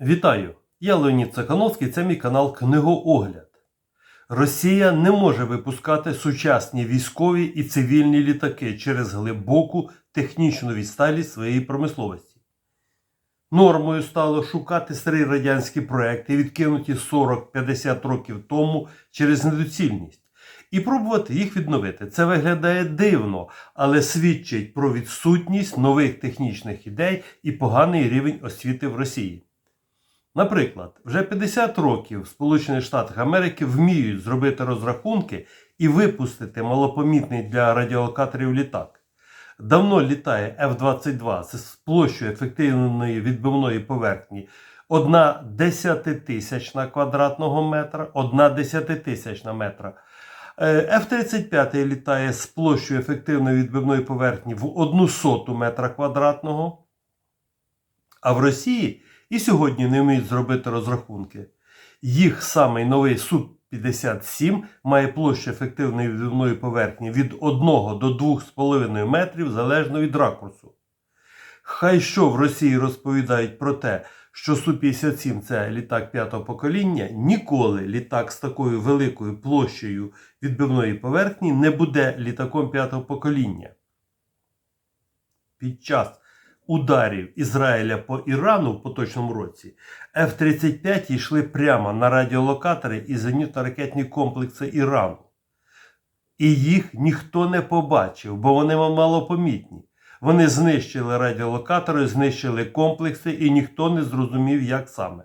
Вітаю! Я Леонід Цехановський, це мій канал Книгоогляд. Росія не може випускати сучасні військові і цивільні літаки через глибоку технічну відсталість своєї промисловості. Нормою стало шукати старі радянські проекти, відкинуті 40-50 років тому через недоцільність, і пробувати їх відновити. Це виглядає дивно, але свідчить про відсутність нових технічних ідей і поганий рівень освіти в Росії. Наприклад, вже 50 років в Сполучених Штатах Америки вміють зробити розрахунки і випустити малопомітний для радіолокаторів літак. Давно літає F-22 з площою ефективної відбивної поверхні 1 десятитисячна квадратного метра, 1 десятитисячна метра. Е, F-35 літає з площою ефективної відбивної поверхні в 1 соту метра квадратного. А в Росії і сьогодні не вміють зробити розрахунки. Їх самий новий Су-57 має площу ефективної відбивної поверхні від 1 до 2,5 метрів залежно від ракурсу. Хай що в Росії розповідають про те, що Су-57 це літак п'ятого покоління, ніколи літак з такою великою площею відбивної поверхні не буде літаком п'ятого покоління. Під час ударів Ізраїля по Ірану в поточному році F-35 йшли прямо на радіолокатори і зенітно-ракетні комплекси Ірану. І їх ніхто не побачив, бо вони малопомітні. Вони знищили радіолокатори, знищили комплекси, і ніхто не зрозумів, як саме.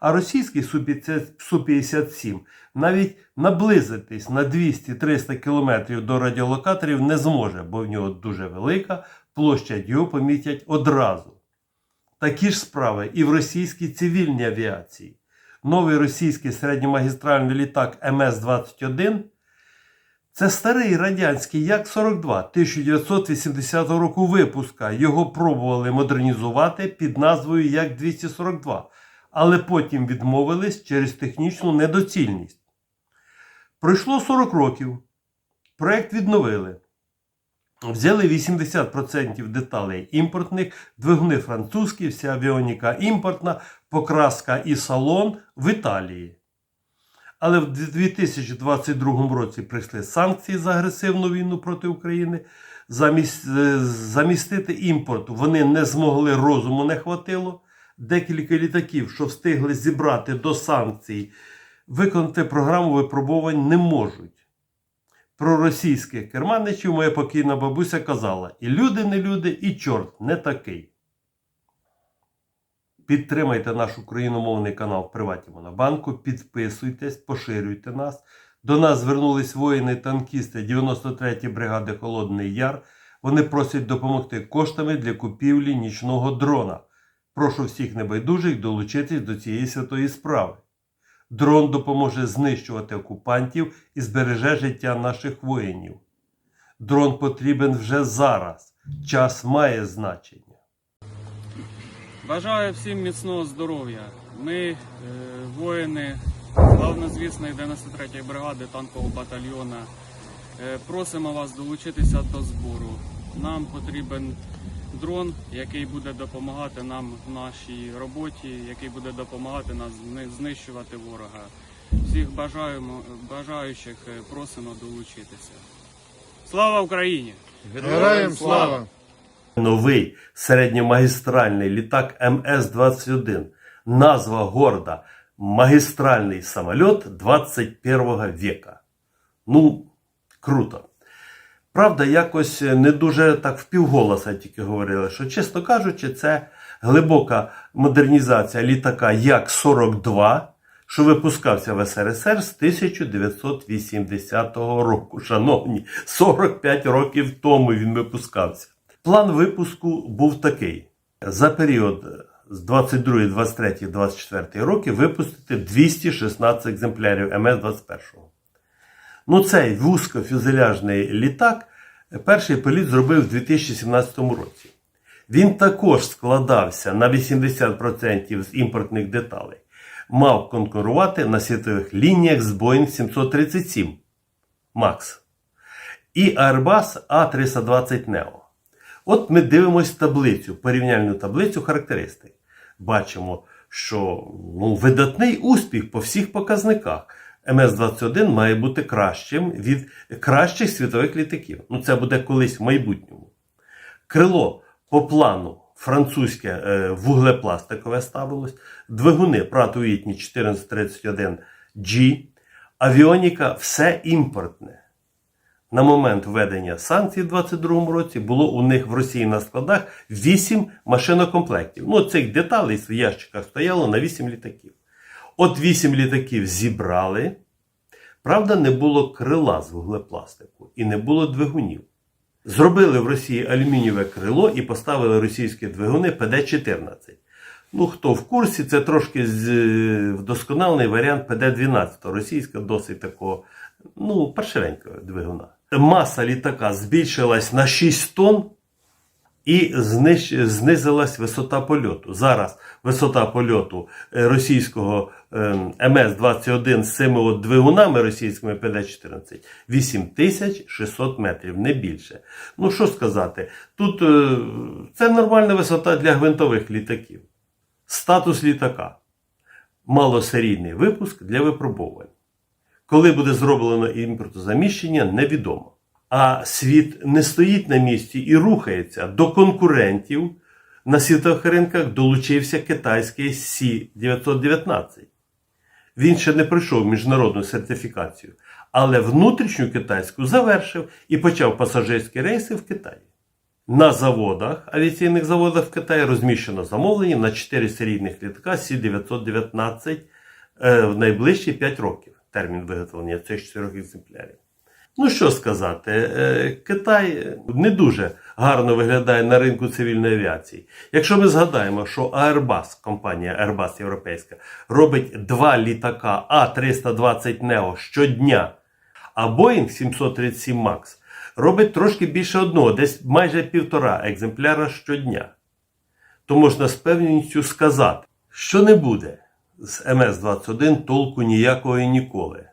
А російський Су-57 навіть наблизитись на 200-300 км до радіолокаторів не зможе, бо в нього дуже велика площа його помітять одразу. Такі ж справи і в російській цивільній авіації. Новий російський середньомагістральний літак МС-21 це старий радянський Як-42 1980 року випуска. Його пробували модернізувати під назвою Як-242, але потім відмовились через технічну недоцільність. Пройшло 40 років. Проект відновили. Взяли 80% деталей імпортних, двигуни французькі, вся авіоніка імпортна, покраска і салон в Італії. Але в 2022 році прийшли санкції за агресивну війну проти України. Замість, е, замістити імпорт вони не змогли, розуму не хватило. Декілька літаків, що встигли зібрати до санкцій, виконати програму випробувань не можуть. Про російських керманичів моя покійна бабуся казала: і люди не люди, і чорт не такий. Підтримайте наш україномовний канал в Приваті Монобанку, підписуйтесь, поширюйте нас. До нас звернулись воїни-танкісти 93-ї бригади Холодний Яр. Вони просять допомогти коштами для купівлі нічного дрона. Прошу всіх небайдужих долучитись до цієї святої справи. Дрон допоможе знищувати окупантів і збереже життя наших воїнів. Дрон потрібен вже зараз. Час має значення. Бажаю всім міцного здоров'я. Ми, е, воїни славнозвісної 93-ї бригади танкового батальйона, е, просимо вас долучитися до збору. Нам потрібен дрон, який буде допомагати нам в нашій роботі, який буде допомагати нас знищувати ворога. Всіх бажаємо, бажаючих е, просимо долучитися. Слава Україні! Героям слава! Новий середньомагістральний літак МС-21. Назва горда Магістральний самоліт 21 века. Ну, круто. Правда, якось не дуже так впівголоса тільки говорили, що, чесно кажучи, це глибока модернізація літака Як-42, що випускався в СРСР з 1980 року. Шановні, 45 років тому він випускався. План випуску був такий: за період з 22, 23, 24 роки випустити 216 екземплярів МС-21. Ну, цей вузькофюзеляжний літак перший політ зробив у 2017 році. Він також складався на 80% з імпортних деталей. Мав конкурувати на світових лініях з Boeing 737 MAX і Airbus A320 Neo. От ми дивимось таблицю, порівняльну таблицю характеристик. Бачимо, що ну, видатний успіх по всіх показниках. МС-21 має бути кращим від кращих світових літаків. Ну, це буде колись в майбутньому. Крило по плану французьке е, вуглепластикове ставилось, двигуни Pratt Whitney 1431G, авіоніка все імпортне. На момент введення санкцій у 2022 році було у них в Росії на складах 8 машинокомплектів. Ну, цих деталей в ящиках стояло на 8 літаків. От 8 літаків зібрали. Правда, не було крила з вуглепластику і не було двигунів. Зробили в Росії алюмінієве крило і поставили російські двигуни ПД-14. Ну, хто в курсі, це трошки е, вдосконалений варіант ПД-12, російська досить такого, ну, паршивенького двигуна. Маса літака збільшилась на 6 тонн і знизилась висота польоту. Зараз висота польоту е, російського ем, МС-21 з цими двигунами російськими ПД-14 8600 метрів, не більше. Ну що сказати, тут е, це нормальна висота для гвинтових літаків. Статус літака. Малосерійний випуск для випробувань. Коли буде зроблено імпортозаміщення, невідомо. А світ не стоїть на місці і рухається. До конкурентів на світових ринках долучився китайський Сі-919. Він ще не пройшов міжнародну сертифікацію, але внутрішню китайську завершив і почав пасажирські рейси в Китаї. На заводах, авіаційних заводах в Китаї розміщено замовлення на 4 серійних літака Сі-919 е, в найближчі 5 років. Термін виготовлення цих 4 екземплярів. Ну що сказати, е, Китай не дуже гарно виглядає на ринку цивільної авіації. Якщо ми згадаємо, що Airbus, компанія Airbus європейська, робить два літака А320 Neo щодня, а Boeing 737 MAX робить трошки більше одного, десь майже півтора екземпляра щодня, то можна з певністю сказати, що не буде з МС-21 толку ніякого і ніколи.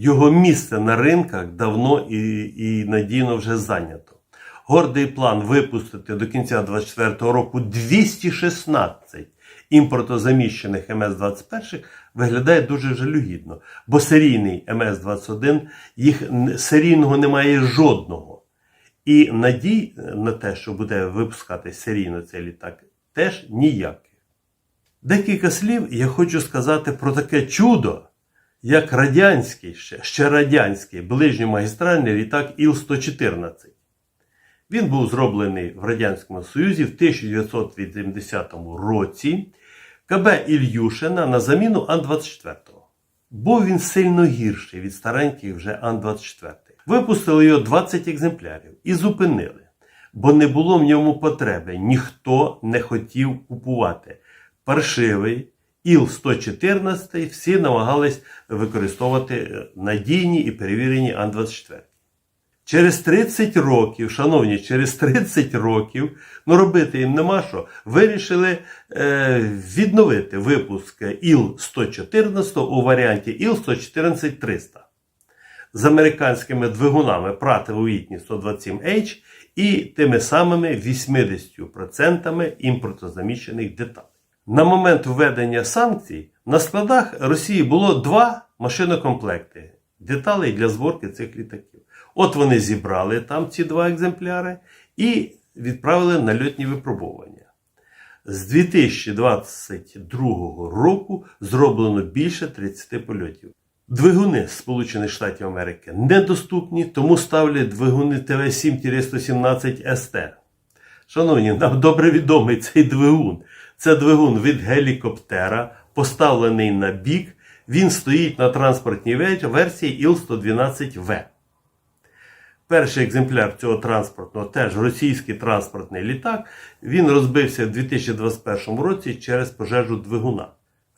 Його місце на ринках давно і, і надійно вже зайнято. Гордий план випустити до кінця 2024 року 216 імпортозаміщених МС-21 виглядає дуже жалюгідно, бо серійний МС-21 їх серійного немає жодного. І надій на те, що буде випускати серійно цей літак, теж ніяких. Декілька слів я хочу сказати про таке чудо, як радянський, ще, ще радянський ближньомагістральний літак Іл-114. Він був зроблений в Радянському Союзі в 1980 році КБ Ільюшина на заміну Ан-24. Був він сильно гірший від стареньких вже Ан-24. Випустили його 20 екземплярів і зупинили, бо не було в ньому потреби. Ніхто не хотів купувати. Паршивий Іл-114 всі намагались використовувати е, надійні і перевірені Ан-24. Через 30 років, шановні, через 30 років, ну робити їм нема що, вирішили е, відновити випуск ІЛ-114 у варіанті ІЛ-114-300 з американськими двигунами Pratt Whitney 127H і тими самими 80% імпортозаміщених деталей. На момент введення санкцій на складах Росії було два машинокомплекти деталей для зборки цих літаків. От вони зібрали там ці два екземпляри і відправили на льотні випробування. З 2022 року зроблено більше 30 польотів. Двигуни Сполучених Штатів Америки недоступні, тому ставлять двигуни ТВ-7-117 СТ. Шановні, нам добре відомий цей двигун. Це двигун від гелікоптера, поставлений на бік. Він стоїть на транспортній версії Іл-112В. Перший екземпляр цього транспортного, теж російський транспортний літак, він розбився в 2021 році через пожежу двигуна.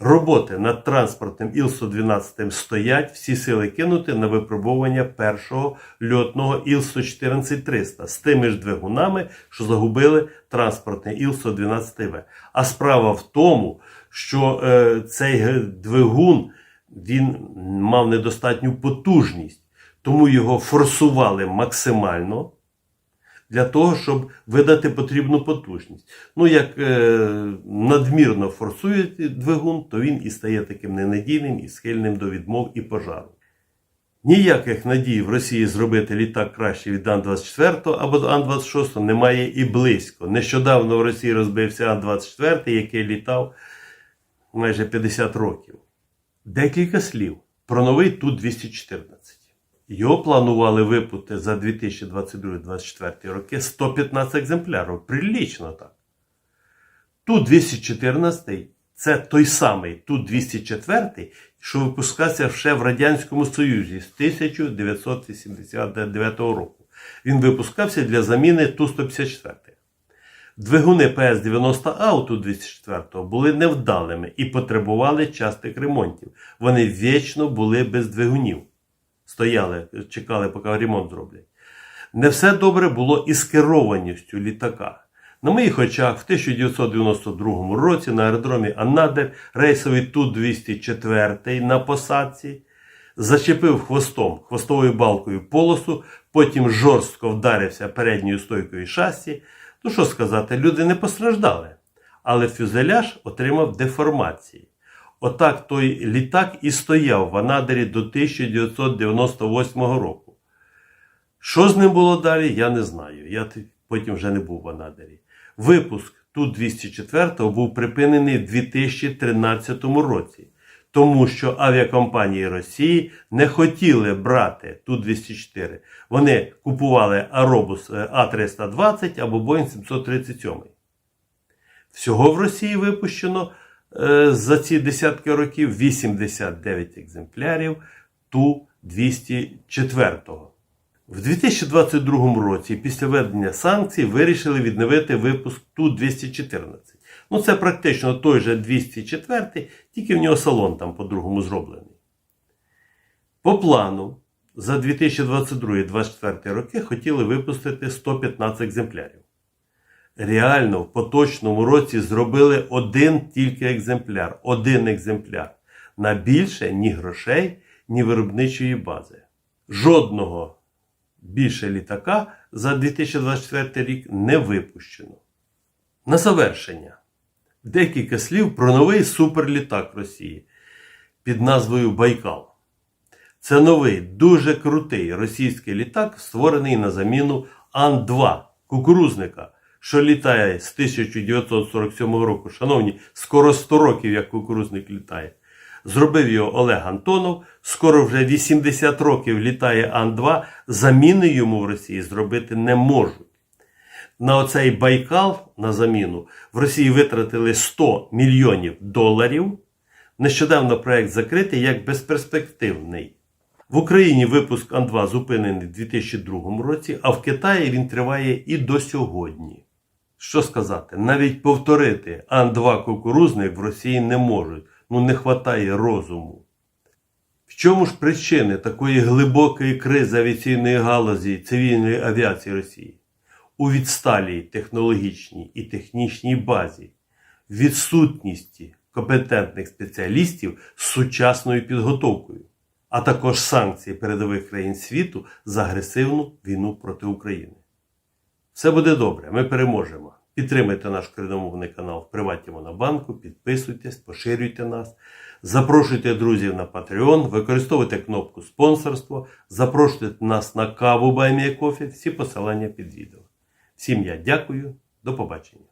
Роботи над транспортним Іл-112 стоять, всі сили кинути на випробування першого льотного Іл-114-300 з тими ж двигунами, що загубили транспортний Іл-112В. А справа в тому, що е, цей двигун він мав недостатню потужність, тому його форсували максимально. Для того, щоб видати потрібну потужність. Ну, як е, надмірно форсує двигун, то він і стає таким ненадійним і схильним до відмов і пожару. Ніяких надій в Росії зробити літак краще від Ан-24 або Ан-26 немає і близько. Нещодавно в Росії розбився Ан-24, який літав майже 50 років. Декілька слів про новий Ту-214. Його планували випути за 2022-2024 роки 115 екземплярів. Прилічно так. Ту-214 це той самий Ту-204, що випускався ще в Радянському Союзі з 1989 року. Він випускався для заміни Ту-154. Двигуни ПС-90А у Ту-204 були невдалими і потребували частих ремонтів. Вони вічно були без двигунів. Стояли, чекали, поки ремонт зроблять. Не все добре було із керованістю літака. На моїх очах в 1992 році на аеродромі Анадир рейсовий Ту-204 на посадці зачепив хвостом, хвостовою балкою полосу, потім жорстко вдарився передньою стойкою шасі. Ну що сказати, люди не постраждали, але фюзеляж отримав деформації. Отак той літак і стояв в Анадирі до 1998 року. Що з ним було далі, я не знаю. Я потім вже не був в Анадирі. Випуск Ту-204 був припинений в 2013 році, тому що авіакомпанії Росії не хотіли брати Ту-204. Вони купували Аробус е, А320 або Boeing 737. Всього в Росії випущено за ці десятки років 89 екземплярів Ту-204. В 2022 році, після введення санкцій, вирішили відновити випуск Ту-214. Ну, це практично той же 204, тільки в нього салон там по-другому зроблений. По плану, за 2022-2024 роки хотіли випустити 115 екземплярів. Реально в поточному році зробили один тільки екземпляр. Один екземпляр. На більше ні грошей, ні виробничої бази. Жодного більше літака за 2024 рік не випущено. На завершення. Декілька слів про новий суперлітак Росії під назвою Байкал. Це новий, дуже крутий російський літак, створений на заміну Ан-2 кукурузника, що літає з 1947 року. Шановні, скоро 100 років, як кукурузник літає. Зробив його Олег Антонов. Скоро вже 80 років літає Ан-2. Заміни йому в Росії зробити не можуть. На оцей Байкал на заміну в Росії витратили 100 мільйонів доларів. Нещодавно проект закритий як безперспективний. В Україні випуск Ан-2 зупинений у 2002 році, а в Китаї він триває і до сьогодні. Що сказати, навіть повторити Ан-2 кукурузник в Росії не можуть. Ну не вистачає розуму. В чому ж причини такої глибокої кризи авіаційної галузі цивільної авіації Росії? У відсталій технологічній і технічній базі, відсутності компетентних спеціалістів з сучасною підготовкою, а також санкції передових країн світу за агресивну війну проти України. Все буде добре, ми переможемо. Підтримайте наш кредомовний канал в Приваті Монобанку, підписуйтесь, поширюйте нас, запрошуйте друзів на Patreon, використовуйте кнопку спонсорство, запрошуйте нас на каву Баймія Кофі, всі посилання під відео. Всім я дякую, до побачення.